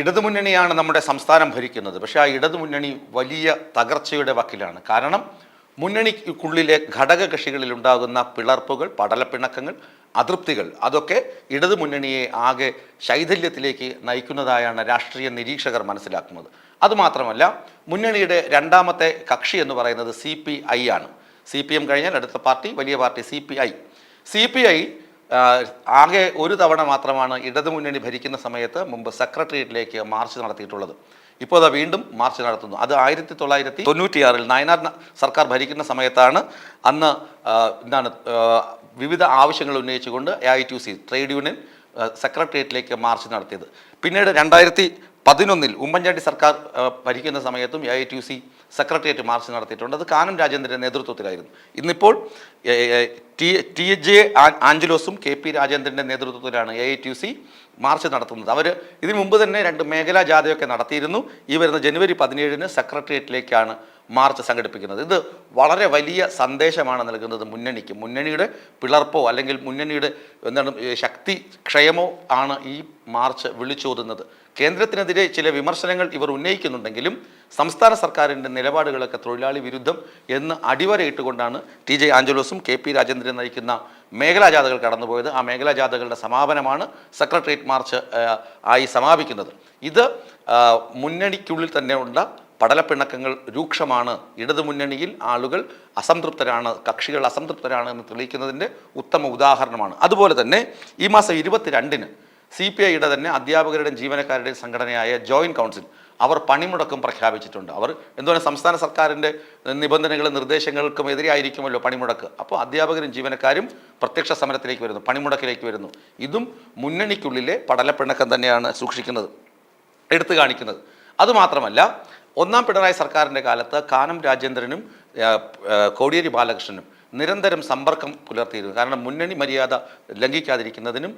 ഇടതുമുന്നണിയാണ് നമ്മുടെ സംസ്ഥാനം ഭരിക്കുന്നത്. പക്ഷേ ആ ഇടതുമുന്നണി വലിയ തകർച്ചയുടെ വക്കിലാണ്. കാരണം മുന്നണിക്കുള്ളിലെ ഘടക കക്ഷികളിൽ ഉണ്ടാകുന്ന പിളർപ്പുകൾ പടലപ്പിണക്കങ്ങൾ അതൃപ്തികൾ അതൊക്കെ ഇടതുമുന്നണിയെ ആകെ ശൈഥല്യത്തിലേക്ക് നയിക്കുന്നതായാണ് രാഷ്ട്രീയ നിരീക്ഷകർ മനസ്സിലാക്കുന്നത്. അതുമാത്രമല്ല മുന്നണിയുടെ രണ്ടാമത്തെ കക്ഷി എന്ന് പറയുന്നത് സി പി ഐ ആണ്. സി പി എം കഴിഞ്ഞാൽ അടുത്ത പാർട്ടി വലിയ party C P I. C P I ആകെ ഒരു തവണ മാത്രമാണ് ഇടതുമുന്നണി ഭരിക്കുന്ന സമയത്ത് മുമ്പ് സെക്രട്ടേറിയറ്റിലേക്ക് മാർച്ച് നടത്തിയിട്ടുള്ളത്. ഇപ്പോൾ അത് വീണ്ടും മാർച്ച് നടത്തുന്നു. അത് ആയിരത്തി തൊള്ളായിരത്തി തൊണ്ണൂറ്റിയാറിൽ നയനാർ സർക്കാർ ഭരിക്കുന്ന സമയത്താണ് അന്ന് എന്താണ് വിവിധ ആവശ്യങ്ങൾ ഉന്നയിച്ചുകൊണ്ട് A I T C trade union സെക്രട്ടേറിയറ്റിലേക്ക് march നടത്തിയത്. പിന്നീട് രണ്ടായിരത്തി പതിനൊന്നിൽ ഉമ്മൻചാണ്ടി സർക്കാർ ഭരിക്കുന്ന സമയത്തും A I T C secretariat march നടത്തിയിട്ടുണ്ട്. അത് കാനം രാജേന്ദ്രന്റെ നേതൃത്വത്തിലായിരുന്നു. ഇന്നിപ്പോൾ ടി ടി ജെ ആഞ്ചലോസും കെ പി രാജേന്ദ്രന്റെ നേതൃത്വത്തിലാണ് A I T C march നടത്തുന്നത്. അവർ ഇതിനു മുമ്പ് തന്നെ രണ്ട് മേഖലാ ജാഥയൊക്കെ നടത്തിയിരുന്നു. ഈ വരുന്ന ജനുവരി പതിനേഴിന് സെക്രട്ടേറിയറ്റിലേക്കാണ് മാർച്ച് സംഘടിപ്പിക്കുന്നത്. ഇത് വളരെ വലിയ സന്ദേശമാണ് നൽകുന്നത് മുന്നണിക്ക്. മുന്നണിയുടെ പിളർപ്പോ അല്ലെങ്കിൽ മുന്നണിയുടെ എന്താണ് ശക്തി ക്ഷയമോ ആണ് ഈ മാർച്ച് വിളിച്ചോതുന്നത്. കേന്ദ്രത്തിനെതിരെ ചില വിമർശനങ്ങൾ ഇവർ ഉന്നയിക്കുന്നുണ്ടെങ്കിലും സംസ്ഥാന സർക്കാരിന്റെ നിലപാടുകളൊക്കെ തൊഴിലാളി വിരുദ്ധം എന്ന് അടിവരയിട്ടുകൊണ്ടാണ് ടി ജെ ആഞ്ചലോസും കെ പി രാജേന്ദ്രൻ നയിക്കുന്ന മേഖലാ ജാഥകൾ കടന്നുപോയത് ആ മേഖലാ ജാഥകളുടെ സമാപനമാണ് സെക്രട്ടേറിയറ്റ് മാർച്ച് ആയി സമാപിക്കുന്നത്. ഇത് മുന്നണിക്കുള്ളിൽ തന്നെ ഉള്ള പടലപ്പിണക്കങ്ങൾ രൂക്ഷമാണ്. ഇടതുമുന്നണിയിൽ ആളുകൾ അസംതൃപ്തരാണ് കക്ഷികൾ അസംതൃപ്തരാണ് എന്ന് തെളിയിക്കുന്നതിന്റെ ഉത്തമ ഉദാഹരണമാണ്. അതുപോലെ തന്നെ ഈ മാസം ഇരുപത്തിരണ്ടിന് സി പി ഐയുടെ തന്നെ അധ്യാപകരുടെയും ജീവനക്കാരുടെയും സംഘടനയായ ജോയിന്റ് കൗൺസിൽ അവർ പണിമുടക്കും പ്രഖ്യാപിച്ചിട്ടുണ്ട്. അവർ എന്തുപോലെ സംസ്ഥാന സർക്കാരിന്റെ നിബന്ധനകളും നിർദ്ദേശങ്ങൾക്കും എതിരെയായിരിക്കുമല്ലോ പണിമുടക്ക്. അപ്പോൾ അധ്യാപകരും ജീവനക്കാരും പ്രത്യക്ഷ സമരത്തിലേക്ക് വരുന്നു പണിമുടക്കിലേക്ക് വരുന്നു. ഇതും മുന്നണിക്കുള്ളിലെ പടലപ്പിണക്കം തന്നെയാണ് സൂക്ഷിക്കുന്നത് എടുത്തു കാണിക്കുന്നത്. അതുമാത്രമല്ല ഒന്നാം പിണറായി സർക്കാരിന്റെ കാലത്ത് കാനം രാജേന്ദ്രനും കോടിയേരി ബാലകൃഷ്ണനും നിരന്തരം സമ്പർക്കം പുലർത്തിയിരുന്നു. കാരണം മുന്നണി മര്യാദ ലംഘിക്കാതിരിക്കുന്നതിനും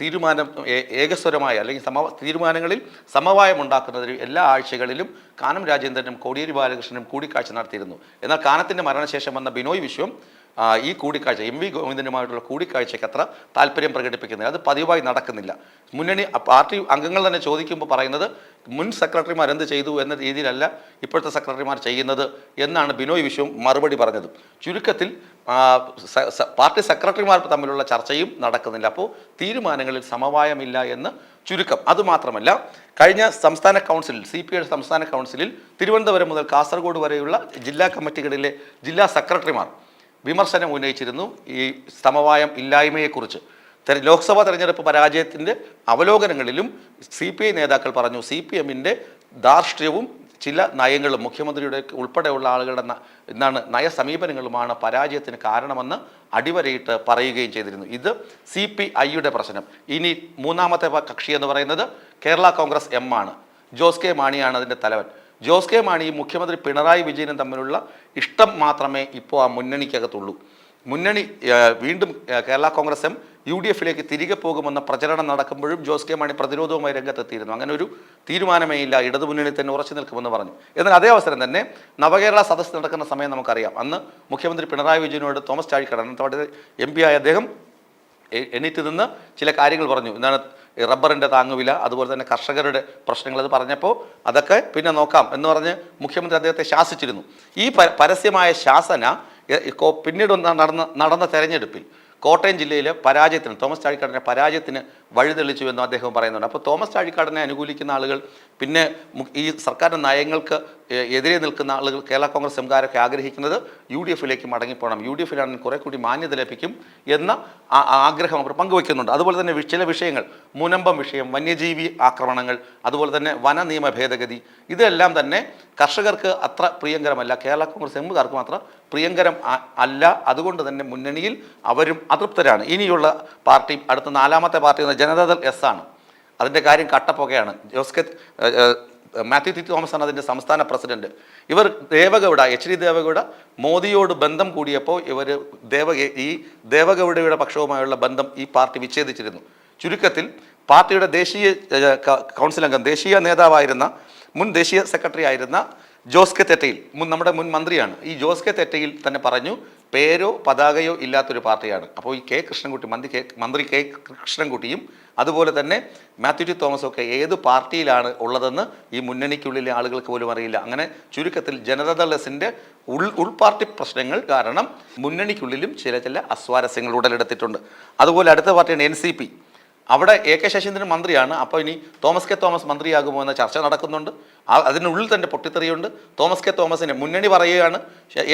തീരുമാനം ഏകസ്വരമായ അല്ലെങ്കിൽ സമ തീരുമാനങ്ങളിൽ സമവായം ഉണ്ടാക്കുന്നതിനും എല്ലാ ആഴ്ചകളിലും കാനം രാജേന്ദ്രനും കോടിയേരി ബാലകൃഷ്ണനും കൂടിക്കാഴ്ച നടത്തിയിരുന്നു. എന്നാൽ കാനത്തിന്റെ മരണശേഷം വന്ന ബിനോയ് വിശ്വം ഈ കൂടിക്കാഴ്ച എം വി ഗോവിന്ദനുമായിട്ടുള്ള കൂടിക്കാഴ്ചയ്ക്ക് അത്ര താല്പര്യം പ്രകടിപ്പിക്കുന്നില്ല. അത് പതിവായി നടക്കുന്നില്ല. മുന്നണി പാർട്ടി അംഗങ്ങൾ തന്നെ ചോദിക്കുമ്പോൾ പറയുന്നത് മുൻ സെക്രട്ടറിമാർ എന്ത് ചെയ്തു എന്ന രീതിയിലല്ല ഇപ്പോഴത്തെ സെക്രട്ടറിമാർ ചെയ്യുന്നത് എന്നാണ് ബിനോയ് വിശ്വം മറുപടി പറഞ്ഞത്. ചുരുക്കത്തിൽ പാർട്ടി സെക്രട്ടറിമാർ തമ്മിലുള്ള ചർച്ചയും നടക്കുന്നില്ല. അപ്പോൾ തീരുമാനങ്ങളിൽ സമവായമില്ല എന്ന് ചുരുക്കം. അതുമാത്രമല്ല കഴിഞ്ഞ സംസ്ഥാന കൗൺസിലിൽ സി പി ഐ സംസ്ഥാന കൗൺസിലിൽ തിരുവനന്തപുരം മുതൽ കാസർഗോഡ് വരെയുള്ള ജില്ലാ കമ്മിറ്റികളിലെ ജില്ലാ സെക്രട്ടറിമാർ വിമർശനം ഉന്നയിച്ചിരുന്നു ഈ സമവായം ഇല്ലായ്മയെക്കുറിച്ച്. ലോക്സഭാ തെരഞ്ഞെടുപ്പ് പരാജയത്തിന്റെ അവലോകനങ്ങളിലും സി പി ഐ നേതാക്കൾ പറഞ്ഞു സി പി എമ്മിന്റെ ധാർഷ്ട്യവും ചില നയങ്ങളും മുഖ്യമന്ത്രിയുടെ ഉൾപ്പെടെയുള്ള ആളുകളുടെ എന്താണ് നയസമീപനങ്ങളുമാണ് പരാജയത്തിന് കാരണമെന്ന് അടിവരയിട്ട് പറയുകയും ചെയ്തിരുന്നു. ഇത് സി പി ഐയുടെ പ്രശ്നം. ഇനി മൂന്നാമത്തെ കക്ഷി എന്ന് പറയുന്നത് കേരള കോൺഗ്രസ് എം ആണ്. ജോസ് കെ മാണിയാണ് അതിന്റെ തലവൻ. ജോസ് കെ മാണിയും മുഖ്യമന്ത്രി പിണറായി വിജയനും തമ്മിലുള്ള ഇഷ്ടം മാത്രമേ ഇപ്പോൾ ആ മുന്നണിക്കകത്തുള്ളൂ. മുന്നണി വീണ്ടും Kerala Congress M U D എഫിലേക്ക് തിരികെ പോകുമെന്ന പ്രചരണം നടക്കുമ്പോഴും ജോസ് കെ മാണി പ്രതിരോധവുമായി രംഗത്തെത്തിയിരുന്നു. അങ്ങനെ ഒരു തീരുമാനമേ ഇല്ല. ഇടതുമുന്നണി തന്നെ ഉറച്ചു നിൽക്കുമെന്ന് പറഞ്ഞു. എന്നാൽ അതേ അവസരം തന്നെ നവകേരള സദസ്സ് നടക്കുന്ന സമയം നമുക്കറിയാം. അന്ന് മുഖ്യമന്ത്രി പിണറായി വിജയനോട് തോമസ് ചാഴിക്കടൻ അന്നത്തെ എം പി ആയ അദ്ദേഹം എണീറ്റ് നിന്ന് ചില കാര്യങ്ങൾ പറഞ്ഞു. എന്താണ് റബ്ബറിന്റെ താങ്ങുവില അതുപോലെ തന്നെ കർഷകരുടെ പ്രശ്നങ്ങൾ അത് പറഞ്ഞപ്പോൾ അതൊക്കെ പിന്നെ നോക്കാം എന്ന് പറഞ്ഞ് മുഖ്യമന്ത്രി അദ്ദേഹത്തെ ശാസിച്ചിരുന്നു. ഈ പരസ്യമായ ശാസന പിന്നീട് നടന്ന നടന്ന തെരഞ്ഞെടുപ്പിൽ കോട്ടയം ജില്ലയിലെ പരാജയത്തിന് തോമസ് ചാഴിക്കാടിന്റെ പരാജയത്തിന് വഴിതെളിച്ചു എന്നും അദ്ദേഹം പറയുന്നുണ്ട്. അപ്പോൾ തോമസ് ചാഴിക്കാടിനെ അനുകൂലിക്കുന്ന ആളുകൾ പിന്നെ ഈ സർക്കാരിന്റെ നയങ്ങൾക്ക് എതിരെ നിൽക്കുന്ന ആളുകൾ കേരള കോൺഗ്രസ് എംകാരൊക്കെ ആഗ്രഹിക്കുന്നത് യു ഡി എഫിലേക്ക് മടങ്ങിപ്പോകണം. യു ഡി എഫിലാണെങ്കിൽ കുറെ കൂടി മാന്യത ലഭിക്കും എന്ന ആഗ്രഹം അവർ പങ്കുവയ്ക്കുന്നുണ്ട് അതുപോലെ തന്നെ ചില വിഷയങ്ങൾ മുനമ്പം വിഷയം വന്യജീവി ആക്രമണങ്ങൾ അതുപോലെ തന്നെ വന നിയമ ഭേദഗതി ഇതെല്ലാം തന്നെ കർഷകർക്ക് അത്ര പ്രിയങ്കരമല്ല. കേരള കോൺഗ്രസ് എമ്മുകാർക്ക് മാത്രം പ്രിയങ്കരം അല്ല. അതുകൊണ്ട് തന്നെ മുന്നണിയിൽ അവരും അതൃപ്തരാണ്. ഇനിയുള്ള പാർട്ടി അടുത്ത നാലാമത്തെ പാർട്ടി എന്ന ജനതാദൾ എസ് ആണ്. അതിന്റെ കാര്യം കട്ടപ്പൊക്കെയാണ് ജോസ് കെ മാത്യു ടി തോമസ് ആണ് അതിന്റെ സംസ്ഥാന പ്രസിഡന്റ്. ഇവർ ദേവഗൗഡ എച്ച് ഡി ദേവഗൗഡ മോദിയോട് ബന്ധം കൂടിയപ്പോൾ ഇവർ ദേവ ഈ ദേവഗൗഡയുടെ പക്ഷവുമായുള്ള ബന്ധം ഈ പാർട്ടി വിച്ഛേദിച്ചിരുന്നു. ചുരുക്കത്തിൽ പാർട്ടിയുടെ ദേശീയ കൗൺസിൽ അംഗം ദേശീയ നേതാവായിരുന്ന മുൻ ദേശീയ സെക്രട്ടറി ആയിരുന്ന ജോസ് കെ തെറ്റയിൽ മുൻ നമ്മുടെ മുൻ മന്ത്രിയാണ്. ഈ ജോസ് കെ തെറ്റയിൽ തന്നെ പറഞ്ഞു പേരോ പതാകയോ ഇല്ലാത്തൊരു പാർട്ടിയാണ്. അപ്പോൾ ഈ കെ കൃഷ്ണൻകുട്ടി മന്ത്രി കെ മന്ത്രി കെ കൃഷ്ണൻകുട്ടിയും അതുപോലെ തന്നെ മാത്യു ടി തോമസും ഏത് പാർട്ടിയിലാണ് ഉള്ളതെന്ന് ഈ മുന്നണിക്കുള്ളിലെ ആളുകൾക്ക് പോലും അറിയില്ല. അങ്ങനെ ചുരുക്കത്തിൽ ജനതാദൾ എസിന്റെ ഉൾ ഉൾപാർട്ടി പ്രശ്നങ്ങൾ കാരണം മുന്നണിക്കുള്ളിലും ചില ചില അസ്വാരസ്യങ്ങൾ ഉടലെടുത്തിട്ടുണ്ട്. അതുപോലെ അടുത്ത പാർട്ടിയാണ് എൻ സി പി. അവിടെ എ കെ ശശീന്ദ്രൻ മന്ത്രിയാണ്. അപ്പോൾ ഇനി തോമസ് കെ തോമസ് മന്ത്രിയാകുമോ എന്ന ചർച്ച നടക്കുന്നുണ്ട്. അതിനുള്ളിൽ തന്നെ പൊട്ടിത്തെറിയുണ്ട്. തോമസ് കെ തോമസിനെ മുന്നണി പറയുകയാണ്.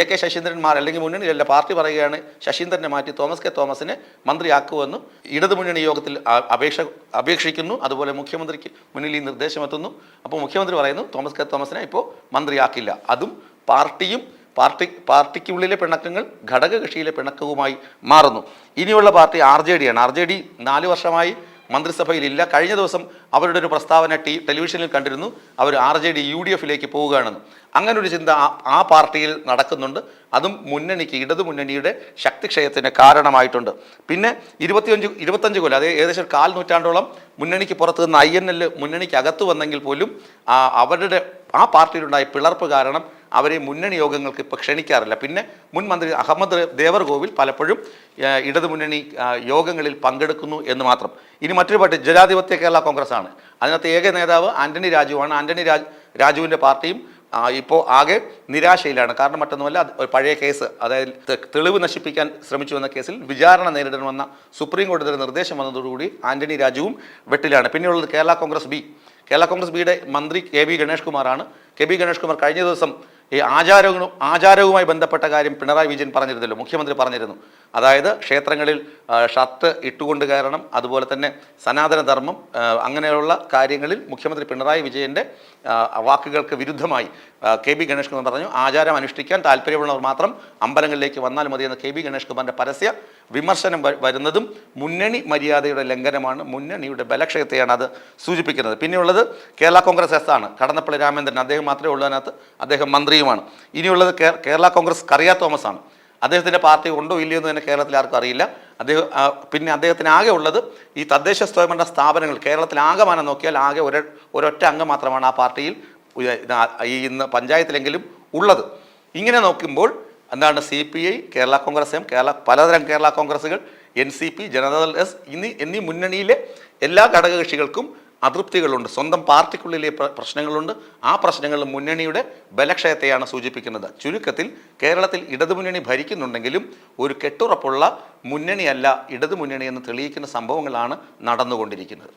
എ കെ ശശീന്ദ്രന്മാർ അല്ലെങ്കിൽ മുന്നണിയല്ല പാർട്ടി പറയുകയാണ്. ശശീന്ദ്രനെ മാറ്റി തോമസ് കെ തോമസിനെ മന്ത്രിയാക്കുമെന്ന് ഇടതു മുന്നണി യോഗത്തിൽ അപേക്ഷ അപേക്ഷിക്കുന്നു. അതുപോലെ മുഖ്യമന്ത്രിക്ക് മുന്നിൽ ഈ നിർദ്ദേശമെത്തുന്നു അപ്പോൾ മുഖ്യമന്ത്രി പറയുന്നു തോമസ് കെ തോമസിനെ ഇപ്പോൾ മന്ത്രിയാക്കില്ല. അതും പാർട്ടിയും പാർട്ടി പാർട്ടിക്കുള്ളിലെ പിണക്കങ്ങൾ ഘടകകക്ഷിയിലെ പിണക്കവുമായി മാറുന്നു. ഇനിയുള്ള പാർട്ടി ആർ ജെ ഡി ആണ്. ആർ ജെ ഡി നാല് വർഷമായി മന്ത്രിസഭയിലില്ല. കഴിഞ്ഞ ദിവസം അവരുടെ ഒരു പ്രസ്താവന ടി ടെലിവിഷനിൽ കണ്ടിരുന്നു. അവർ R J D U D എഫിലേക്ക് പോവുകയാണെന്ന്. അങ്ങനെ ഒരു ചിന്ത ആ പാർട്ടിയിൽ നടക്കുന്നുണ്ട്. അതും മുന്നണിക്ക് ഇടതു മുന്നണിയുടെ ശക്തിക്ഷയത്തിന് കാരണമായിട്ടുണ്ട്. പിന്നെ ഇരുപത്തിയഞ്ച് ഇരുപത്തഞ്ച് കൊല്ലം അതായത് ഏകദേശം കാൽ നൂറ്റാണ്ടോളം മുന്നണിക്ക് പുറത്ത് നിന്ന് ഐ എൻ എൽ മുന്നണിക്ക് അകത്ത് വന്നെങ്കിൽ പോലും അവരുടെ ആ പാർട്ടിയിലുണ്ടായ പിളർപ്പ് കാരണം അവരെ മുന്നണി യോഗങ്ങൾക്ക് ഇപ്പോൾ ക്ഷണിക്കാറില്ല. പിന്നെ മുൻ മന്ത്രി അഹമ്മദ് ദേവർകോവിൽ പലപ്പോഴും ഇടതുമുന്നണി ഇടതു മുന്നണി യോഗങ്ങളിൽ പങ്കെടുക്കുന്നു എന്ന് മാത്രം. ഇനി മറ്റൊരു പാർട്ടി ജനാധിപത്യ കേരള കോൺഗ്രസ് ആണ് അതിനകത്ത് ഏക നേതാവ് ആന്റണി രാജുവാണ്. ആന്റണി രാജ് രാജുവിന്റെ പാർട്ടിയും ഇപ്പോൾ ആകെ നിരാശയിലാണ്. കാരണം മറ്റൊന്നുമല്ല പഴയ കേസ്. അതായത് തെളിവ് നശിപ്പിക്കാൻ ശ്രമിച്ചു എന്ന കേസിൽ വിചാരണ നേരിടണമെന്ന സുപ്രീം കോടതിയുടെ നിർദ്ദേശം വന്നതോടുകൂടി ആന്റണി രാജുവും വെട്ടിലാണ്. പിന്നെയുള്ളത് കേരള കോൺഗ്രസ് ബി. കേരള കോൺഗ്രസ് ബിയുടെ മന്ത്രി കെ ബി ഗണേഷ് കുമാറാണ്. കെ ബി ഗണേഷ് കുമാർ കഴിഞ്ഞ ദിവസം ഈ ആചാരവും ആചാരവുമായി ബന്ധപ്പെട്ട കാര്യം പിണറായി വിജയൻ പറഞ്ഞിരുന്നല്ലോ മുഖ്യമന്ത്രി പറഞ്ഞിരുന്നു. അതായത് ക്ഷേത്രങ്ങളിൽ ഷർട്ട് ഇട്ടുകൊണ്ട് കയറണം അതുപോലെ തന്നെ സനാതനധർമ്മം അങ്ങനെയുള്ള കാര്യങ്ങളിൽ മുഖ്യമന്ത്രി പിണറായി വിജയന്റെ വാക്കുകൾക്ക് വിരുദ്ധമായി കെ ബി ഗണേഷ് കുമാർ പറഞ്ഞു ആചാരം അനുഷ്ഠിക്കാൻ താല്പര്യമുള്ളവർ മാത്രം അമ്പലങ്ങളിലേക്ക് വന്നാൽ മതിയെന്ന കെ ബി ഗണേഷ് കുമാറിന്റെ പരസ്യ വിമർശനം വരുന്നതും മുന്നണി മര്യാദയുടെ ലംഘനമാണ് മുന്നണിയുടെ ബലക്ഷയത്തെയാണ് അത് സൂചിപ്പിക്കുന്നത്. പിന്നെയുള്ളത് കേരള കോൺഗ്രസ് എസ് ആണ് കടന്നപ്പള്ളി രാമേന്ദ്രൻ അദ്ദേഹം മാത്രമേ ഉള്ളൂ അതിനകത്ത് അദ്ദേഹം മന്ത്രിയുമാണ്. ഇനിയുള്ളത് കേരള കോൺഗ്രസ് കറിയ തോമസ് ആണ്. അദ്ദേഹത്തിന്റെ പാർട്ടി ഉണ്ടോ ഇല്ലയോ എന്ന് തന്നെ കേരളത്തിൽ ആർക്കും അറിയില്ല. അദ്ദേഹം പിന്നെ അദ്ദേഹത്തിന് ആകെ ഉള്ളത് ഈ തദ്ദേശ സ്വയംഭരണ സ്ഥാപനങ്ങൾ കേരളത്തിൽ ആകമാനം നോക്കിയാൽ ആകെ ഒരു ഒരൊറ്റ അംഗം മാത്രമാണ് ആ പാർട്ടിയിൽ ഈ ഇന്ന് പഞ്ചായത്തിലെങ്കിലും ഉള്ളത്. ഇങ്ങനെ നോക്കുമ്പോൾ എന്താണ് C P I Kerala Congress M Kerala പലതരം Kerala കോൺഗ്രസുകൾ N C P Janata Dal S ഇനി എന്നീ മുന്നണിയിലെ എല്ലാ ഘടകകക്ഷികൾക്കും അതൃപ്തികളുണ്ട്. സ്വന്തം പാർട്ടിക്കുള്ളിലെ പ്രശ്നങ്ങളുണ്ട്. ആ പ്രശ്നങ്ങൾ മുന്നണിയുടെ ബലക്ഷയത്തെയാണ് സൂചിപ്പിക്കുന്നത്. ചുരുക്കത്തിൽ കേരളത്തിൽ ഇടതുമുന്നണി ഭരിക്കുന്നുണ്ടെങ്കിലും ഒരു കെട്ടുറപ്പുള്ള മുന്നണിയല്ല ഇടതുമുന്നണി എന്ന് തെളിയിക്കുന്ന സംഭവങ്ങളാണ് നടന്നുകൊണ്ടിരിക്കുന്നത്.